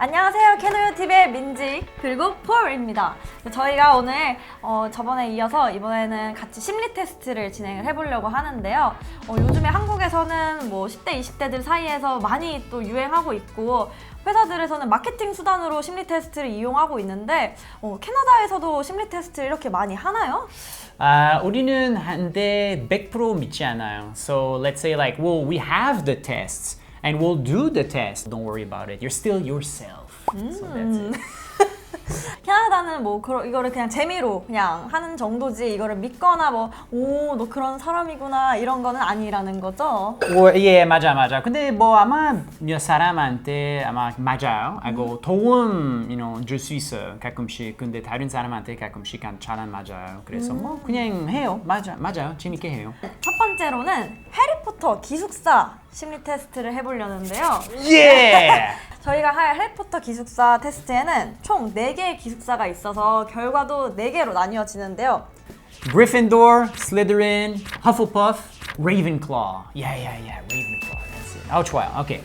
안녕하세요. 캐노요TV의 민지 그리고 폴입니다. 저희가 오늘 어, 저번에 이어서 이번에는 같이 심리 테스트를 진행을 해보려고 하는데요. 어, 요즘에 한국에서는 뭐 10대, 20대들 사이에서 많이 또 유행하고 있고 회사들에서는 마케팅 수단으로 심리 테스트를 이용하고 있는데 어, 캐나다에서도 심리 테스트를 이렇게 많이 하나요? 아, 우리는 한데 100% 믿지 않아요. So let's say like, well, we have the tests and we'll do the test. Don't worry about it. You're still yourself. So that's it. 캐나다는 뭐 그러, 이거를 그냥 재미로 그냥 하는 정도지 이거를 믿거나 뭐 오 너 그런 사람이구나 이런 거는 아니라는 거죠. 뭐, 예, 맞아, 맞아. 근데 뭐 아마 몇 사람한테 아마 맞아요. 하고 도움, you know, 줄 수 있어요. 가끔씩. 근데 다른 사람한테 가끔씩 잘안 맞아요. 그래서 뭐 그냥 해요. 맞아, 맞아요. 재밌게 해요. 첫 번째로는 해리포터 기숙사 심리 테스트를 해보려는데요. 예! 저희가 할 해리포터 기숙사 테스트에는 총 4개의 기숙사가 있어서 결과도 4개로 나뉘어지는데요. Gryffindor, Slytherin, Hufflepuff, Ravenclaw. Yeah, yeah, yeah, Ravenclaw. That's it. 아, 좋아요. 오케이.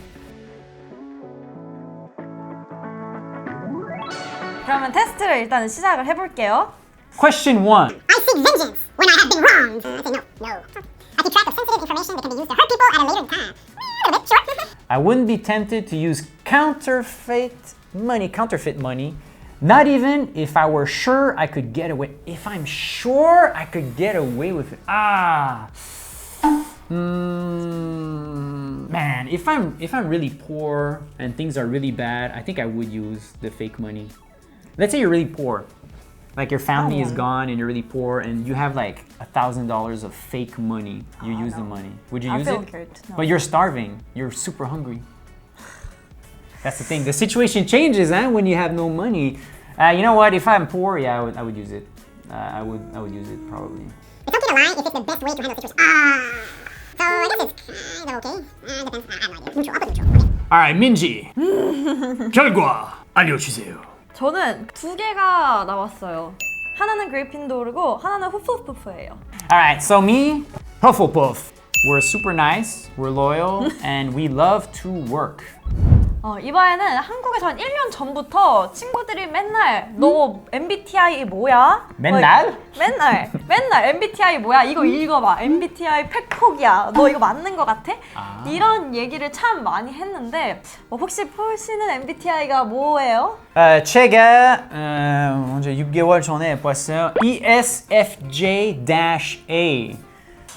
그러면 테스트를 일단 시작을 해볼게요. Question one. I seek vengeance when I have been wronged. I say no, no. I track of sensitive information that can be used to hurt people at a later time. Mm, a bit. I wouldn't be tempted to use counterfeit money, counterfeit money, not even if I were sure I could get away. If I'm sure I could get away with it. Ah. Mm, man, if I'm if I'm really poor and things are really bad, I think I would use the fake money. Let's say you're really poor like your family is gone and you're really poor and you have like a thousand dollars of fake money. You oh, use no. the money. Would you I use it? No. But you're starving. You're super hungry. That's the thing. The situation changes, and eh? when you have no money, uh, you know what? If I'm poor, yeah, I would, I would use it. Uh, I would, I would use it probably. It's okay to lie if it's the best way to handle the situation. Ah. So I guess it's kind of okay. Uh, depends. I have no idea. Neutral. I'll put neutral. Okay. All right, Minji. 결과 알려주세요. 저는 두 개가 나왔어요. 하나는 그리핀도르고 하나는 후프푸프예요. Alright, so me, Hufflepuff. We're super nice, we're loyal, and we love to work. 어, 이번에는 한국에서 한 1년 전부터 친구들이 맨날 너 MBTI 뭐야? 맨날? 어, 맨날 맨날 MBTI 뭐야? 이거 읽어봐. MBTI 팩폭이야. 너 이거 맞는 거 같아? 아. 이런 얘기를 참 많이 했는데 어, 혹시 폴 씨는 MBTI가 뭐예요? 어, 제가 어, 먼저 6개월 전에 봤어요. ESFJ-A.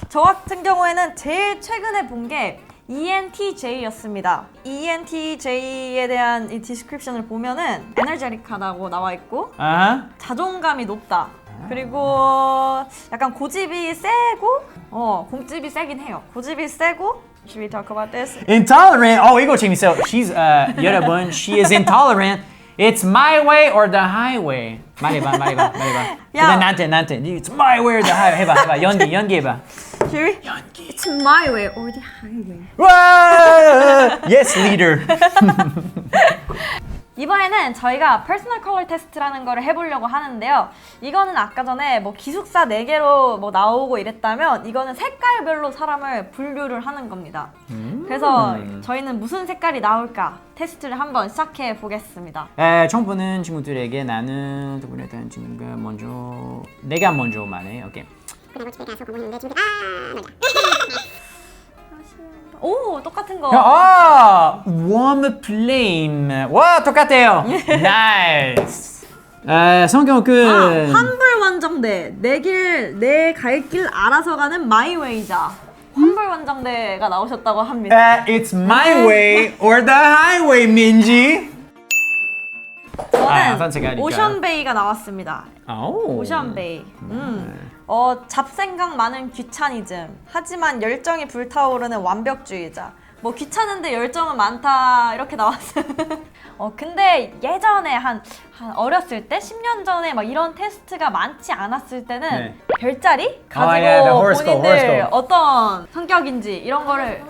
저 같은 경우에는 제일 최근에 본 게 ENTJ였습니다. E ENTJ에 대한 이 디스크립션을 보면은 에너제틱하다고 나와 있고 아하. 자존감이 높다. 그리고 약간 고집이 세고 어 공집이 세긴 해요. 고집이 세고 Should we talk about this? Intolerant. Oh, 이거 재밌어요. She's uh, 여러분, she is intolerant. It's my way or the highway. 말해봐, 말해봐, 말해봐. 야. 그다음 나한테, 나한테. It's my way or the highway. 해봐, 해봐. 연기, 연기 해봐. Should we? 연기. It's my way or the highway. 와! Yes, leader. 이번에는 저희가 퍼스널 컬러 테스트라는 거를 해보려고 하는데요. 이거는 아까 전에 뭐 기숙사 4개로 뭐 나오고 이랬다면 이거는 색깔별로 사람을 분류를 하는 겁니다. 그래서 저희는 무슨 색깔이 나올까 테스트를 한번 시작해 보겠습니다. 에, 처음 보는 친구들에게 나는 두 번째 다른 친구가 먼저 내가 먼저 말해. 오케이. 그리고 집에 가서 공부했는데 친구들 아 놀자. 오 똑같은 거. 아, warm flame. 와, 똑같아요. nice. 아, 성경 끝. 아, 환불 원정대 내 길 내 갈 길 알아서 가는 마이웨이자 환불 원정대가 나오셨다고 합니다. Uh, it's my way or the highway, 민지. 아, 저는 선택하니까요. 오션베이가 나왔습니다. 오. 오션베이. 음. 어, 잡생각 많은 귀차니즘. 하지만 열정이 불타오르는 완벽주의자. 뭐 귀찮은데 열정은 많다 이렇게 나왔어요. 어 근데 예전에 한, 한 어렸을 때 10년 전에 막 이런 테스트가 많지 않았을 때는 네. 별자리 가지고 아, 예, the horoscope, 본인들 horoscope. 어떤 성격인지 이런 거를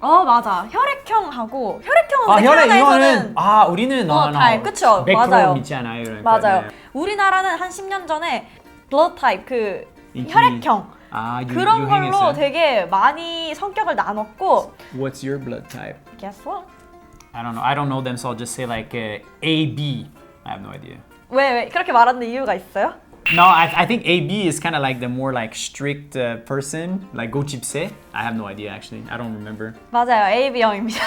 어 맞아 혈액형하고 혈액형은 아, 근데 혈액 캐나다에서는 이거는 아, 우리는 어, 너, 다, 그쵸, 100% 맞아요. 믿지 않아요. 맞아요. 네. 우리나라는 한 10년 전에 blood type 그 인기. 혈액형 아, 유, 그런 걸로 유행했어요? 되게 많이 성격을 나눴고 What's your blood type? guess what? I don't know. I don't know them, so I'll just say like uh, A B. I have no idea. 왜, 왜 그렇게 말하는 이유가 있어요? No, I, I think A B is kind of like the more like strict uh, person, like go chipse. I have no idea actually. I don't remember. 맞아요. AB형입니다.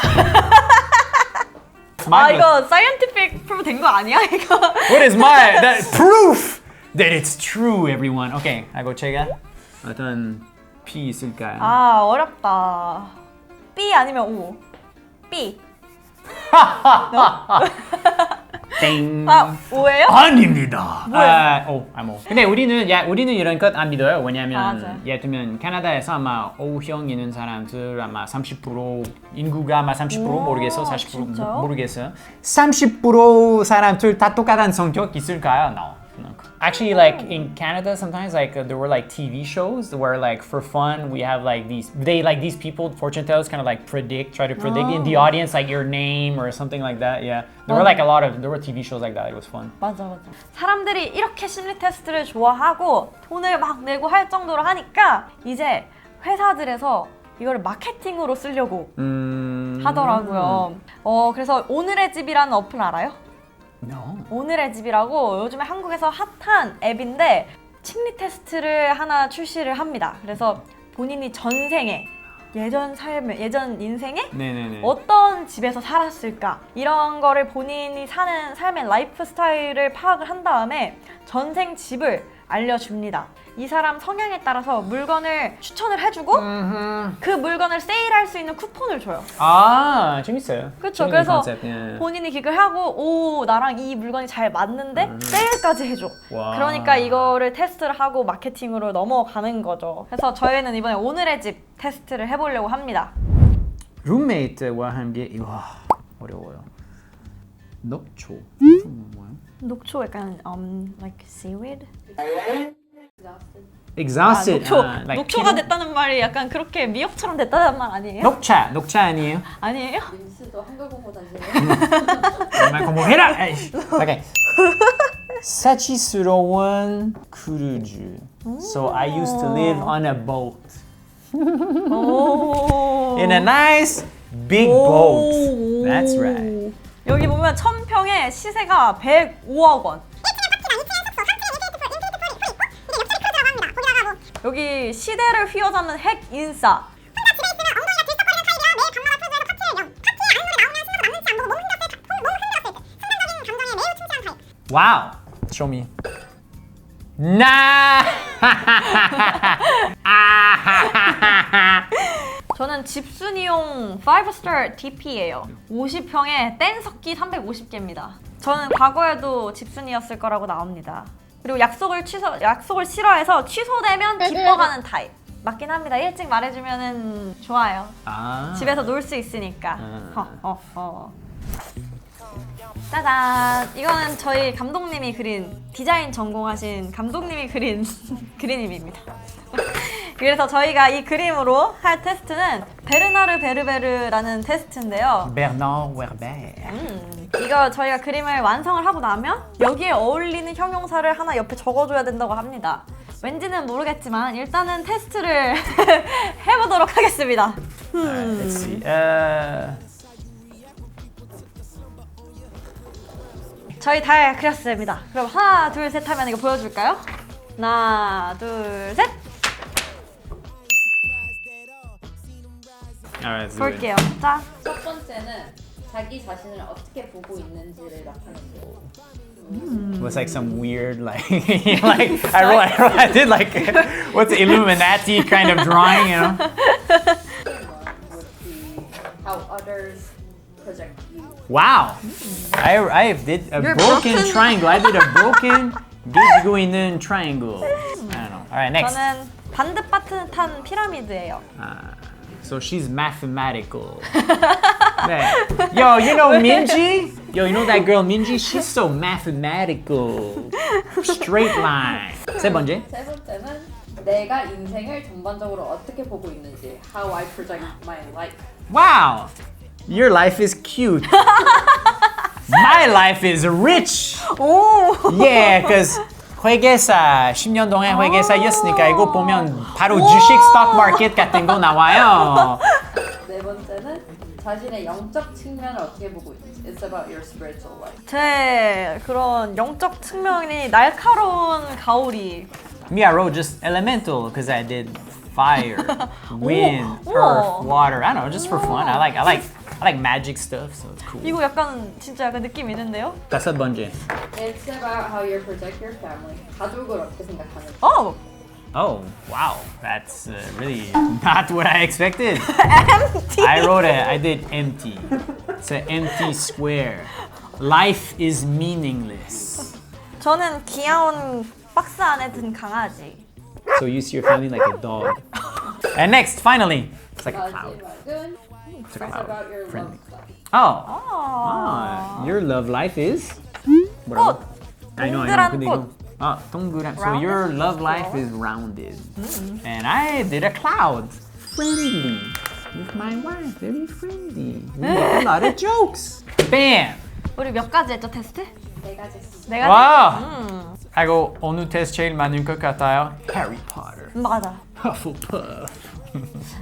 아 My- 이거 사이언티픽 프로 된거 아니야 이거? What is my that proof that it's true, everyone? Okay, I go 제가 어떤 P 있을까요? 아 어렵다. B 아니면 O. B. 땡. 아 O예요? 아닙니다. 뭐야? 아, 오, I'm O. 근데 우리는 야 우리는 이런 것 안 믿어요. 왜냐면 맞아요. 예를 들면 캐나다에서 아마 O형 있는 사람들 아마 30% 인구가 아마 30% 우와, 모르겠어, 40% 진짜요? 모- 모르겠어요. 30% 사람들 다 똑같은 성격 있을까요? No. Actually, like in Canada, sometimes like uh, there were like TV shows where like for fun we have like these they like these people fortune tellers kind of like predict try to predict in the audience like your name or something like that. Yeah, there were like a lot of there were TV shows like that. It was fun. 맞아 맞아. 사람들이 이렇게 심리 테스트를 좋아하고 돈을 막 내고 할 정도로 하니까 이제 회사들에서 이거를 마케팅으로 쓰려고 음... 하더라고요. 어 그래서 오늘의 집이라는 어플 알아요? No. 오늘의 집이라고 요즘에 한국에서 핫한 앱인데 심리 테스트를 하나 출시를 합니다. 그래서 본인이 전생에 예전 삶에 예전 인생에 네네네. 어떤 집에서 살았을까 이런 거를 본인이 사는 삶의 라이프 스타일을 파악을 한 다음에 전생 집을 알려줍니다. 이 사람 성향에 따라서 물건을 추천을 해주고 음. 그 물건을 세일할 수 있는 쿠폰을 줘요. 아 재밌어요. 그렇죠. 재밌는 그래서 컨셉, 예. 본인이 기획을 하고 오 나랑 이 물건이 잘 맞는데 세일까지 해줘. 음. 와. 그러니까 이거를 테스트를 하고 마케팅으로 넘어가는 거죠. 그래서 저희는 이번에 오늘의 집 테스트를 해보려고 합니다. 룸메이트와 함께 와 어려워요. 녹초. 녹초 약간 um like seaweed. Exhausted. 녹초 아, like 녹초가 피로? 됐다는 말이 약간 그렇게 미역처럼 됐다는 말 아니에요? 녹차. 녹차 아니에요? 아니에요? 민수도 한글 공부 다시네요. 정말 공부해라. 에이씨. 오케이. 사치스러운 크루즈. So I used to live on a boat. 오. In a nice big boat. That's right. 여기 보면 천평에 시세가 105억 원. 여기 시대를 휘어잡는 핵 인싸. Wow. Show me. Nah. 저는 집순이용 5스타 DP예요. 50평에 뗀석기 350개입니다. 저는 과거에도 집순이였을 거라고 나옵니다. 그리고 약속을 취소, 약속을 싫어해서 취소되면 기뻐하는 타입. 맞긴 합니다. 일찍 말해주면은 좋아요. 아. 집에서 놀 수 있으니까. 음. 어, 어, 어. 짜잔! 이거는 저희 감독님이 그린 디자인 전공하신 감독님이 그린 그림입니다. 그래서 저희가 이 그림으로 할 테스트는 베르나르 베르베르라는 테스트인데요. Bernard Werber. 음, 이거 저희가 그림을 완성을 하고 나면 여기에 어울리는 형용사를 하나 옆에 적어줘야 된다고 합니다. 왠지는 모르겠지만 일단은 테스트를 해보도록 하겠습니다. Alright, let's see. Uh, 저희 다 그렸습니다. 그럼 하나, 둘, 셋 하면 이거 보여줄까요? 하나, 둘, 셋! alright, let's do it. 볼게요. 자, 첫 번째는 자기 자신을 어떻게 보고 있는지를 나타내세요. was like some weird like like I wrote, I wrote I did like what's the Illuminati kind of drawing, you know? Second one would be how others project you. Wow. I I did a You're broken, broken. triangle. I did a broken 가지고 있는 triangle. I don't know. All right, next. 저는 반듯반듯한 피라미드예요. Uh, so she's mathematical. 네. Yo, you know Minji? Yo, you know that girl Minji? She's so mathematical. Straight line. 세 번째. 세 번째는 내가 인생을 전반적으로 어떻게 보고 있는지 how I project my life. Wow, your life is cute. My life is rich. 오! Yeah, because 회계사 10년 동안 회계사였으니까 이거 보면 바로 주식 스톡 마켓 같은 거 나와요. 네 번째는 자신의 영적 측면을 어떻게 보고 있는지. It's about your spiritual life. 제 그런 영적 측면이 날카로운 가오리. Me, I wrote just elemental because I did fire, wind, 오, earth, water. I don't know, just for fun. I like, I like, I like magic stuff, so it's cool. 이거 약간 진짜 약간 느낌 있는데요? 다섯 번째. It's about how you protect your family. 가족을 어떻게 생각하는지. 어, Oh, wow. That's uh, really not what I expected. I wrote it, I did empty. It's an empty square. Life is meaningless. 저는 귀여운 박스 안에 든 강아지. So you see your family like a dog. And next, finally, it's like a cloud. 마지막은 It's a It's cloud. about your love Friendly. life. Oh, 아, ah, your love life is? 꽃. I know, I know. 동그란 근데 꽃. 이거- 아, 동그란. So Rounded your love flower. life is rounded. And I did a cloud. Friendly. With my wife. Very friendly. We make a lot of jokes. Bam! 우리 몇 가지 했죠 테스트? 네 가지 했습니다. 네 가지. 와! 음, 아이고, 어느 테스트 제일 많은 것 같아요? Harry Potter. 맞아. Hufflepuff.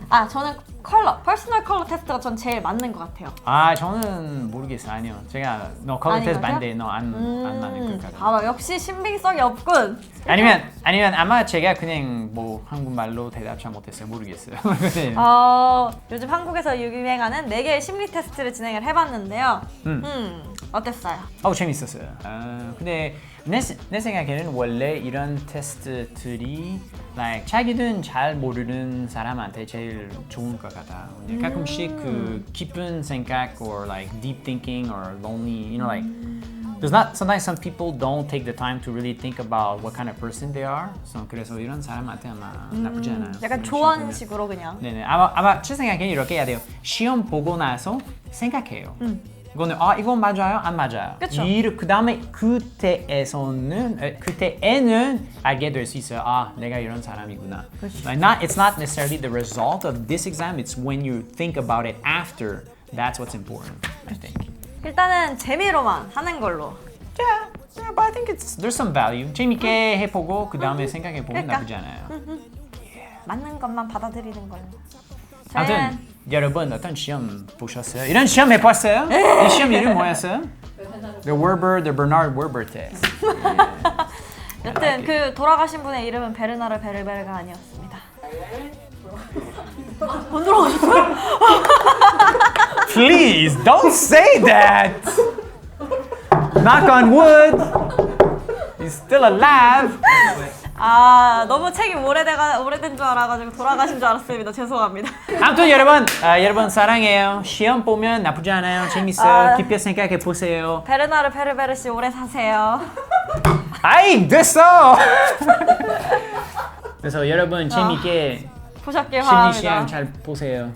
아 저는 컬러, 퍼스널 컬러 테스트가 전 제일 맞는 것 같아요. 아, 저는 모르겠어요. 아니요. 제가 너 컬러 아닌 테스트 것 같아요? 반대. 너안 안 맞는 음, 것 같아요. 봐봐 역시 신빙성이 없군. 아니면 아니면 아마 제가 그냥 뭐 한국말로 대답 잘 못했어요. 모르겠어요. 네. 어, 요즘 한국에서 유행하는 4개의 심리 테스트를 진행을 해봤는데요. 음. 음, 어땠어요? 어 재밌었어요. 아, 근데 내, 세- 내 생각에는 원래 이런 테스트들이 like, 자기는 잘 모르는 사람한테 제일 좋은 것 같아. 근데 가끔씩 그 깊은 생각 or like deep thinking or lonely, you know like there's not sometimes some people don't take the time to really think about what kind of person they are. So 그래서 이런 사람한테 아마 나쁘지 않아요. 약간 조언식으로 그냥. 네네 아마 아마 제 생각에 이렇게 해야 돼요. 시험 보고 나서 생각해요. 이거는 아 이건 맞아요 안 맞아요. 그쵸. 그 다음에 그때에서는 에, 그때에는 알게 될 수 있어요. 아 내가 이런 사람이구나. Like not it's not necessarily the result of this exam. It's when you think about it after. That's what's important. I think. 일단은 재미로만 하는 걸로. Yeah, yeah, but I think it's there's some value. 재밌게 해보고 그 다음에 생각해 보면 그러니까. 나쁘지 않아요. 맞는 것만 받아들이는 걸로. 아무튼 저는 여러분 어떤 시험 보셨어요? 이런 시험 해봤어요? 이 시험 이름 뭐였어요? The Werber, the Bernard Werber test. 여튼 그 돌아가신 분의 이름은 베르나르 베르베르가 아니었습니다. 못 돌아가셨어요? Please don't say that. Knock on wood. He's still alive. 아 너무 책임 오래돼가 오래된 줄 알아가지고 돌아가신 줄 알았습니다. 죄송합니다. 아무튼 여러분, 아, 여러분 사랑해요. 시험 보면 나쁘지 않아요. 재밌어요. 아. 깊게 생각해 보세요. 베르나르 베르베르 씨 오래 사세요. 아이 됐어. 그래서 여러분 재밌게 보셨길 심리 시험 바랍니다. 잘 보세요.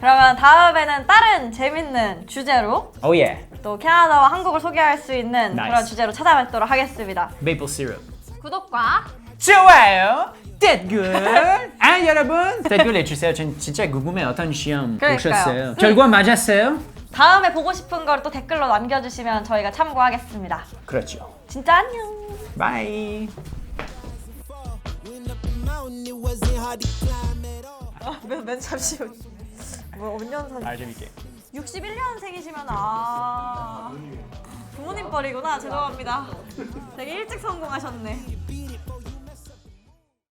그러면 다음에는 다른 재밌는 주제로 Oh yeah. 또 캐나다와 한국을 소개할 수 있는 Nice. 그런 주제로 찾아뵙도록 하겠습니다. Maple syrup. 구독과 좋아요. 댓글. 아 여러분 댓글 해주세요. 전 진짜 궁금해 어떤 시험 그러니까요. 보셨어요? 결과 맞았어요? 다음에 보고 싶은 걸 또 댓글로 남겨주시면 저희가 참고하겠습니다. 그렇죠. 진짜 안녕. 바이. 맨, 맨 잠시만. 뭐 언년 산 아 재밌게. 61년생이시면 아 부모님 뻘이구나 죄송합니다. 되게 일찍 성공하셨네.